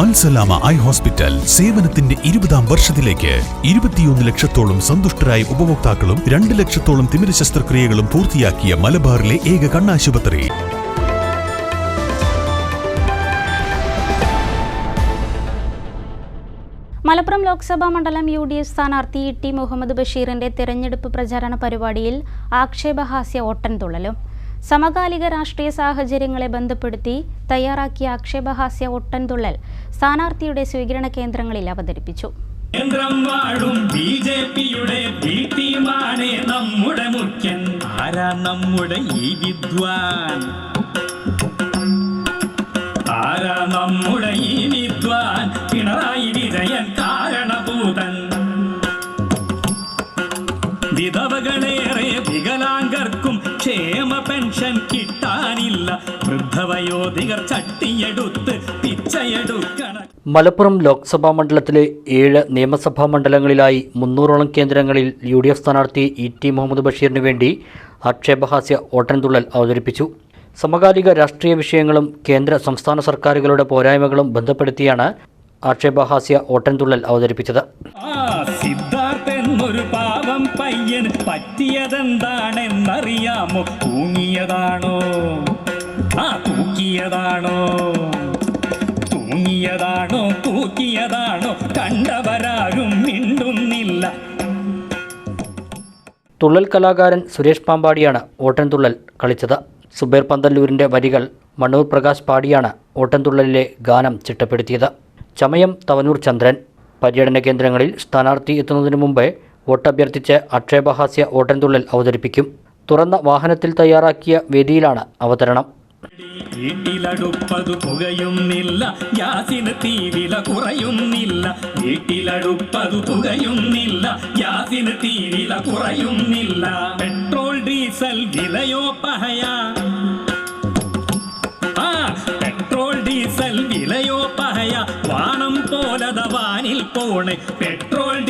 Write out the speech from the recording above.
ആൻസലാമ eye hospital സേവനത്തിന്റെ ഇരുപതാം വർഷത്തിലേക്ക് ഇരുപത്തിയൊന്ന് ലക്ഷത്തോളം സന്തുഷ്ടരായ ഉപഭോക്താക്കളും രണ്ട് ലക്ഷത്തോളം തിമിര ശസ്ത്രക്രിയകളും പൂർത്തിയാക്കിയ മലബാറിലെ ഏക കണ്ണാശുപത്രി. മലപ്പുറം ലോക്സഭാ മണ്ഡലം യു ഡി എഫ് സ്ഥാനാർത്ഥി ഇ ടി മുഹമ്മദ് ബഷീറിന്റെ തെരഞ്ഞെടുപ്പ് പ്രചാരണ പരിപാടിയിൽ ആക്ഷേപഹാസ്യ ഒട്ടൻതുള്ളലും സമകാലിക രാഷ്ട്രീയ സാഹചര്യങ്ങളെ ബന്ധപ്പെടുത്തി തയ്യാറാക്കിയ ആക്ഷേപഹാസ്യ ഒട്ടൻതുള്ളൽ സ്ഥാനാർത്ഥിയുടെ സ്വീകരണ കേന്ദ്രങ്ങളിൽ അവതരിപ്പിച്ചു. കേന്ദ്രം വാഴും ബി ജെ പിയുടെ ബി നമ്മുടെ മുഖ്യൻ. ആരാ നമ്മുടെ ഈ വിദ്വാൻ? ആരാ നമ്മുടെ ഈ വിദ്വാൻ? പിണറായി വിജയൻ കാരണഭൂതൻ. വിധവകളേറെ വികലാംഗർക്കും ക്ഷേമ വൃദ്ധവയോധികർ ചട്ടിയെടുത്ത് പിച്ചയെടുക്കണം മലപ്പുറം ലോക്സഭാ മണ്ഡലത്തിലെ ഏഴ് നിയമസഭാ മണ്ഡലങ്ങളിലായി മുന്നൂറോളം കേന്ദ്രങ്ങളിൽ യു ഡി എഫ് സ്ഥാനാർത്ഥി ഇ ടി മുഹമ്മദ് ബഷീറിന് വേണ്ടി ആക്ഷേപഹാസ്യ ഓട്ടൻതുള്ളൽ അവതരിപ്പിച്ചു. സമകാലിക രാഷ്ട്രീയ വിഷയങ്ങളും കേന്ദ്ര സംസ്ഥാന സർക്കാരുകളുടെ പോരായ്മകളും ബന്ധപ്പെടുത്തിയാണ് ആക്ഷേപഹാസ്യ ഓട്ടൻതുള്ളൽ അവതരിപ്പിച്ചത്. ആ പാവം പയ്യൻ പറ്റിയതെന്താണെന്നറിയാമോ? തൂങ്ങിയതാണോ? ആ തൂക്കിയതാണോ? തൂങ്ങിയതാണോ? തൂക്കിയതാണോ? കണ്ടവരാരും മിണ്ടുന്നില്ല. തുള്ളൽ കലാകാരൻ സുരേഷ് പാമ്പാടിയാണ് ഓട്ടൻതുള്ളൽ കളിച്ചത്. സുബേർ പന്തല്ലൂരിന്റെ വരികൾ മണ്ണൂർ പ്രകാശ് പാടിയാണ് ഓട്ടൻതുള്ളലിലെ ഗാനം ചിട്ടപ്പെടുത്തിയത്. ചമയം തവനൂർ ചന്ദ്രൻ. പര്യടന കേന്ദ്രങ്ങളിൽ സ്ഥാനാർത്ഥി എത്തുന്നതിന് മുമ്പേ വോട്ടഭ്യർത്ഥിച്ച് അക്ഷേപഹാസ്യ ഓട്ടൻതുള്ളൽ അവതരിപ്പിക്കും. തുറന്ന വാഹനത്തിൽ തയ്യാറാക്കിയ വേദിയിലാണ് അവതരണം. വീട്ടിലടുപ്പതു പുകയുന്നില്ല. ഗ്യാസിന് തീവില കുറയുന്നില്ല. വീട്ടിലടുപ്പതു പുകയുന്നില്ല. ഗ്യാസിന് തീവില കുറയുന്നില്ല. പെട്രോൾ ഡീസൽ വിലയോ പഹയ? ആ പെട്രോൾ ഡീസൽ വിലയോ പഹയ? വാണം പോലത വാനിൽ പോണേ. പെട്രോൾ